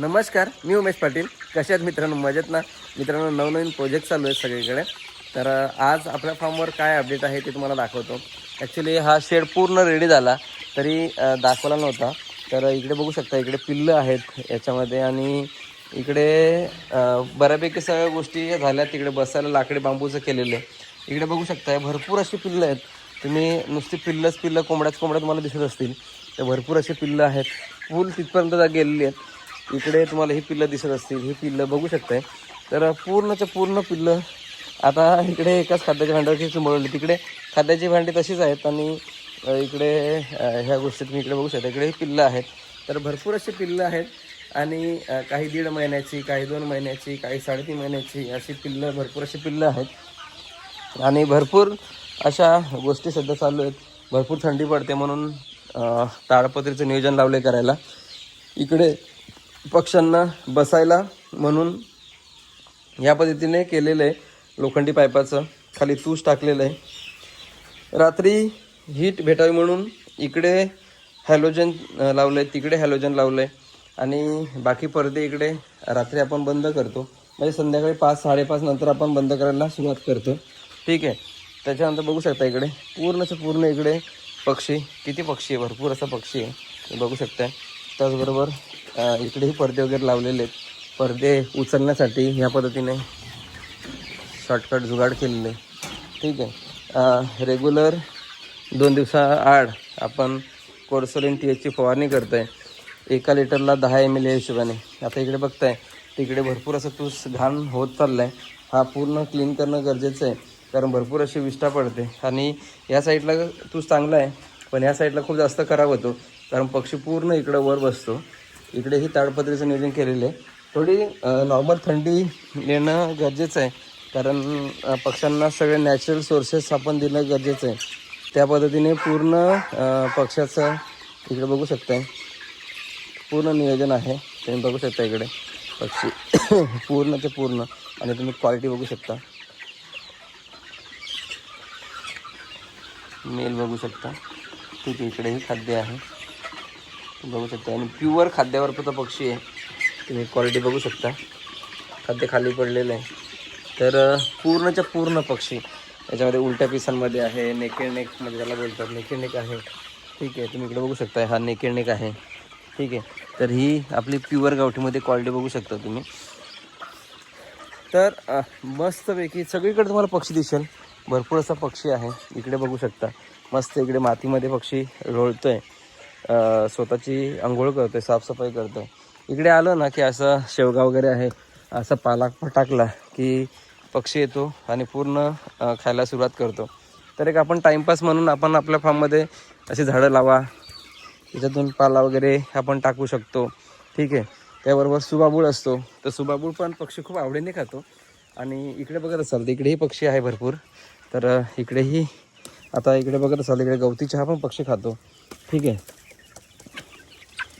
नमस्कार मी उमेश पाटील. कसे आहेत मित्रांनो? मजेत ना? मित्रांनो नवनवीन प्रोजेक्ट चालू आहेत सगळीकडे. तर आज आपल्या फॉर्मवर काय अपडेट आहे ते तुम्हाला दाखवतो. ॲक्च्युली हा शेड पूर्ण रेडी झाला. तरी दाखवला नव्हता. तर इकडे बघू शकता इकडे पिल्लं आहेत याच्यामध्ये आणि इकडे बऱ्यापैकी सगळ्या गोष्टी झाल्या. तिकडे बसायला लाकडी बांबूचं केलेलं आहे. इकडे बघू शकता भरपूर अशी पिल्लं आहेत. तुम्ही नुसती पिल्लंच पिल्लं कोंबड्याच कोंबड्या तुम्हाला दिसत असतील. तर भरपूर अशी पिल्लं आहेत. फुल तिथपर्यंत गेलेली आहेत. इकडे तुम्हाला ही पिल्लं दिसत असतील ही पिल्लं बघू शकताय. तर पूर्णच्या पूर्ण पिल्लं आता इकडे एकाच खाद्याच्या भांड्यावरची चुंबळली. तिकडे खाद्याची भांडी तशीच आहेत आणि इकडे ह्या गोष्टी तुम्ही इकडे बघू शकता. इकडे पिल्लं आहेत. तर भरपूर अशी पिल्लं आहेत आणि काही दीड महिन्याची काही दोन महिन्याची काही साडेतीन महिन्याची अशी पिल्लं भरपूर अशी पिल्लं आहेत. आणि भरपूर अशा गोष्टी सध्या चालू आहेत. भरपूर थंडी पडते म्हणून ताडपत्रीचं नियोजन लावले करायला. इकडे पक्ष्यांना बसायला म्हणून या पद्धतीने केलेलं आहे लोखंडी पायपाचं. खाली तूस टाकलेलं आहे. रात्री हीट भेटावी म्हणून इकडे हॅलोजन लावलं आहे तिकडे हॅलोजन लावलं आहे आणि बाकी पडदे इकडे रात्री आपण बंद करतो. म्हणजे संध्याकाळी पाच साडेपाच नंतर आपण बंद करायला सुरुवात करतो. ठीक आहे? त्याच्यानंतर बघू शकता इकडे. पूर्णचं पूर्ण इकडे पक्षी किती पक्षी आहे? भरपूर असा पक्षी आहे. बघू शकताय. त्याचबरोबर इकडेही पडदे वगैरे लावलेले आहेत. पडदे उचलण्यासाठी ह्या पद्धतीने शॉर्टकट जुगाड केलेले. ठीक आहे. रेग्युलर दोन दिवसाआड आपण कोर्सोलिन टी एचची फवारणी करतो आहे एका लिटरला दहा एम एल या हिशोबाने. आता इकडे बघताय तिकडे भरपूर असं तूस घाण होत चाललं आहे हा पूर्ण क्लीन करणं गरजेचं आहे. कारण भरपूर अशी विष्ठा पडते. आणि या साईडला तूस चांगला आहे. पण या साईडला खूप जास्त खराब होतो. कारण पक्षी पूर्ण इकडं वर बसतो. इकडेही ताडपत्रीचं नियोजन केलेलं आहे. थोडी नॉर्मल थंडी येणं गरजेचं आहे. कारण पक्ष्यांना सगळे नॅचरल सोर्सेस आपण देणं गरजेचं आहे. त्या पद्धतीने पूर्ण पक्षाचं इकडे बघू शकताय. पूर्ण नियोजन आहे. तुम्ही बघू शकता इकडे. पक्षी पूर्ण ते पूर्ण. आणि तुम्ही क्वालिटी बघू शकता. मेल बघू शकता. ठीक आहे इकडेही खाद्य आहे. बघू शकता. आणि प्युअर खाद्यावर तो पक्षी आहे. तुम्ही क्वालिटी बघू शकता. खाद्य खाली पडलेलं आहे. तर पूर्णच्या पूर्ण पक्षी. याच्यामध्ये उलट्या पिसांमध्ये आहे नेकेड नेकमध्ये त्याला बोलतात. नेकेड नेक आहे. ठीक आहे. तुम्ही इकडे बघू शकता हा नेकेड नेक आहे. ठीक आहे. तर ही आपली प्युअर गावठीमध्ये क्वालिटी बघू शकता तुम्ही. तर मस्तपैकी सगळीकडे तुम्हाला पक्षी दिसेल. भरपूर असा पक्षी आहे. इकडे बघू शकता. मस्त इकडे मातीमध्ये पक्षी रोळतो आहे स्वतःची आंघोळ करतोय साफसफाई करतोय. इकडे आलं ना की असं शेवगा वगैरे आहे असा पाला टाकला की पक्षी येतो आणि पूर्ण खायला सुरुवात करतो. तर एक आपण टाईमपास म्हणून आपण आपल्या फार्ममध्ये अशी झाडं लावा त्याच्यातून पाला वगैरे आपण टाकू शकतो. ठीक आहे? त्याबरोबर सुबाबूळ असतो. तर सुबाबूळ पण पक्षी खूप आवडीने खातो. आणि इकडे बघत असाल तर इकडेही पक्षी आहे भरपूर. तर इकडेही आता इकडे बघत असाल इकडे गवती चहा पण पक्षी खातो. ठीक आहे?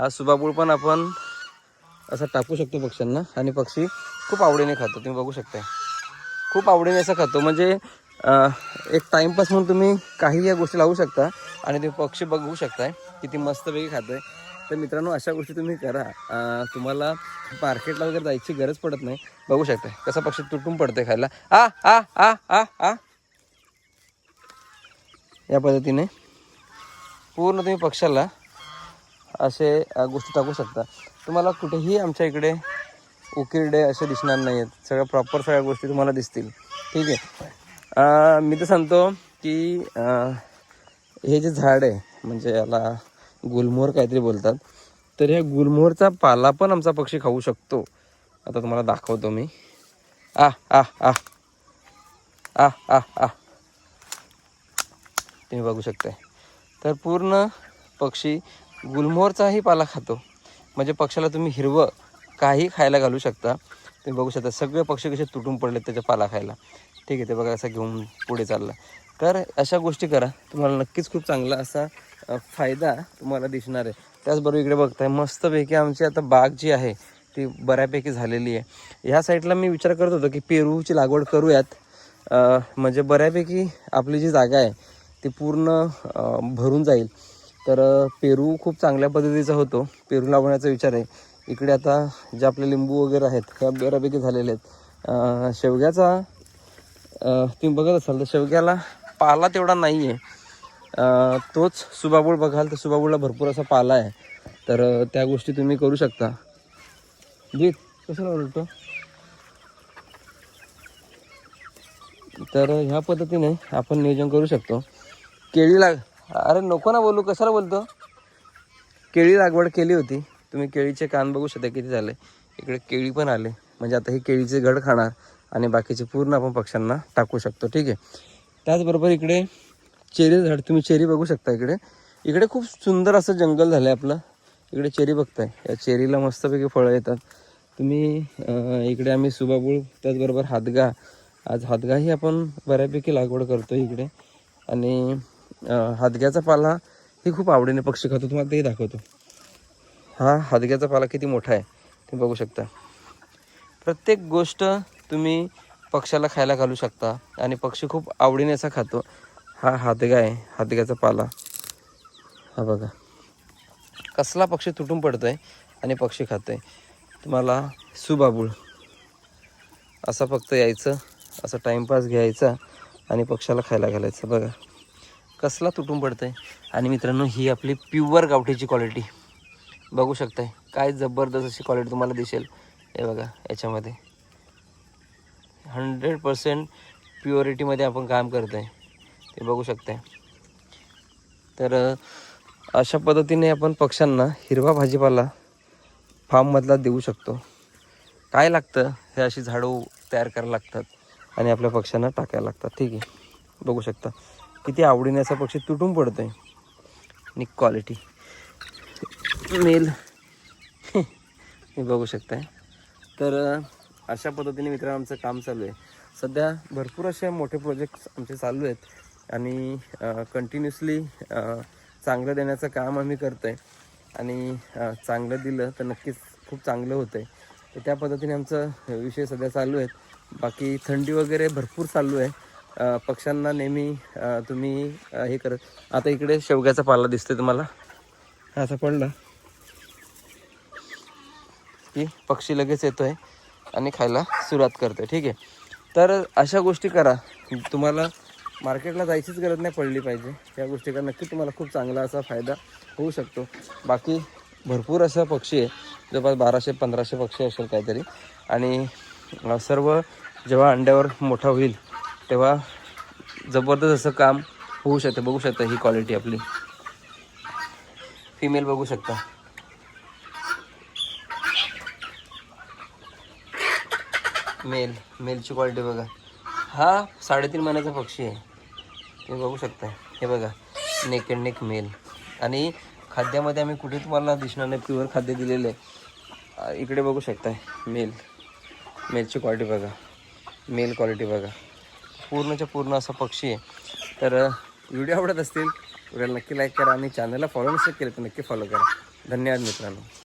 हा सुबाबूळ पण आपण असं टाकू शकतो पक्ष्यांना. आणि पक्षी खूप आवडीने खातो. तुम्ही बघू शकता खूप आवडीने असं खातो. म्हणजे एक टाईमपास म्हणून तुम्ही काही या गोष्टी लावू शकता आणि ते पक्षी बघू शकताय. किती मस्तपैकी खातोय. तर मित्रांनो अशा गोष्टी तुम्ही करा. तुम्हाला मार्केटला वगैरे जायची गरज पडत नाही. बघू शकताय. कसा पक्षी तुटून पडते खायला. आ आ आ आ आ. या पद्धतीने पूर्ण तुम्ही पक्षाला असे गोष्टी टाकू शकता. तुम्हाला कुठेही आमच्या इकडे उकिरडे असे दिसणार नाही आहेत सगळ्या प्रॉपर सगळ्या गोष्टी तुम्हाला दिसतील. ठीक आहे. मी तर सांगतो की हे जे झाड आहे म्हणजे याला गुलमोहर काहीतरी बोलतात तर ह्या गुलमोहरचा पाला पण आमचा पक्षी खाऊ शकतो. आता तुम्हाला दाखवतो मी. आ आ आ. आ आ आ. तुम्ही बघू शकताय. तर पूर्ण पक्षी गुलमोहरचाही पाला खातो. म्हणजे पक्षाला तुम्ही हिरवं काही खायला घालू शकता. तुम्ही बघू शकता सगळे पक्षी कसे तुटून पडले त्याच्या पाला खायला. ठीक आहे ते बघा असं घेऊन पुढे चाललं. तर अशा गोष्टी करा. तुम्हाला नक्कीच खूप चांगला असा फायदा तुम्हाला दिसणार आहे. त्याचबरोबर इकडे बघताय मस्तपैकी आमची आता बाग जी आहे ती बऱ्यापैकी झालेली आहे. ह्या साईडला मी विचार करत होतो की पेरूची लागवड करूयात. म्हणजे बऱ्यापैकी आपली जी जागा आहे ती पूर्ण भरून जाईल. तर पेरू खूप चांगल्या पद्धतीचा होतो. पेरू लावण्याचा विचार आहे. इकडे आता जे आपले लिंबू वगैरे आहेत ह्या बऱ्यापैकी झालेले आहेत. शेवग्याचा तुम्ही बघत असाल तर शेवग्याला पाला तेवढा नाही आहे तोच सुबाबूळ बघाल तर सुबाबूळला भरपूर असा पाला आहे. तर त्या गोष्टी तुम्ही करू शकता. जी कसं उलटो तर ह्या पद्धतीने आपण नियोजन करू शकतो. केळी लाग अरे नको ना बोलू कशाला बोलतो? केळी लागवड केली होती. तुम्ही केळीचे कान बघू शकता किती झाले. इकडे केळी पण आले. म्हणजे आता हे केळीचे घड खाणार आणि बाकीचे पूर्ण आपण पक्ष्यांना टाकू शकतो. ठीक आहे. त्याचबरोबर इकडे चेरी झाड तुम्ही चेरी बघू शकता इकडे. इकडे खूप सुंदर असं जंगल झालं आहे आपलं. इकडे चेरी बघताय. या चेरीला मस्तपैकी फळं येतात. तुम्ही इकडे आम्ही सुबाबूळ त्याचबरोबर हातगा आज हातगाही आपण बऱ्यापैकी लागवड करतो इकडे. आणि हादग्याचा पाला हे खूप आवडीने पक्षी खातो. तुम्हाला तेही दाखवतो. हा हादग्याचा पाला किती मोठा आहे तुम्ही बघू शकता. प्रत्येक गोष्ट तुम्ही पक्ष्याला खायला घालू शकता आणि पक्षी खूप आवडीने असा खातो. हा हादगा आहे हादग्याचा पाला. हा बघा. कसला पक्षी तुटून पडतो आहे आणि पक्षी खातो आहे तुम्हाला सुबाबूळ. असं फक्त यायचं असं टाईमपास घ्यायचा आणि पक्षाला खायला घालायचं. बघा. कसला तुटून पडतं आहे आणि मित्रांनो ही आपली प्युअर गावठीची क्वालिटी बघू शकताय काय जबरदस्त अशी क्वालिटी तुम्हाला दिसेल. हे बघा याच्यामध्ये. हंड्रेड पर्सेंट प्युअरिटीमध्ये आपण काम करतो आहे ते बघू शकताय. तर अशा पद्धतीने आपण पक्ष्यांना हिरवा भाजीपाला फार्ममधला देऊ शकतो. काय लागतं? हे अशी झाडं तयार करायला लागतात आणि आपल्या पक्ष्यांना टाकायला लागतात. ठीक आहे. बघू शकता. किती आवडीने असा पक्षी तुटून पडतोय. आणि क्वालिटी मेल. हे बघू शकताय. तर अशा पद्धतीने मित्रांनो आमचं काम चालू आहे. सध्या भरपूर असे मोठे प्रोजेक्ट्स आमचे चालू आहेत. आणि कंटिन्युअसली चांगलं देण्याचं काम आम्ही करतो आहे आणि चांगलं दिलं तर नक्कीच खूप चांगलं होतं आहे तर त्या पद्धतीने आमचं विषय सध्या चालू आहेत. बाकी थंडी वगैरे भरपूर चालू आहे. पक्ष्यांना नेहमी तुम्ही हे करत. आता इकडे शेवग्याचा पाला दिसतोय तुम्हाला. असा पडला. की पक्षी लगेच येतोय आणि खायला सुरुवात करतोय. ठीक आहे. तर अशा गोष्टी करा. तुम्हाला मार्केटला जायचीच गरज नाही पडली पाहिजे. या गोष्टी करा नक्की तुम्हाला खूप चांगला असा फायदा होऊ शकतो. बाकी भरपूर असं पक्षी आहे. जवळपास बाराशे पंधराशे पक्षी असेल काहीतरी. आणि सर्व जेव्हा अंड्यावर मोठा होईल तेव्हा जबरदस्त असं काम होऊ शकतं बघू शकता ही क्वालिटी आपली. फिमेल बघू शकता. मेल मेलची क्वालिटी बघा. हा साडेतीन महिन्याचा पक्षी आहे. तुम्ही बघू शकता. हे बघा नेक अँड नेक मेल आणि खाद्यामध्ये आम्ही कुठे तुम्हाला दिसणार नाही प्युअर खाद्य दिलेलं आहे. इकडे बघू शकता मेल मेलची क्वालिटी बघा. मेल क्वालिटी बघा. पूर्णच्या पूर्ण असा पक्षी आहे. तर व्हिडिओ आवडत असतील व्हिडिओला नक्की लाईक करा आणि चॅनलला फॉलो नसेल केलं तर नक्की फॉलो करा. धन्यवाद मित्रांनो.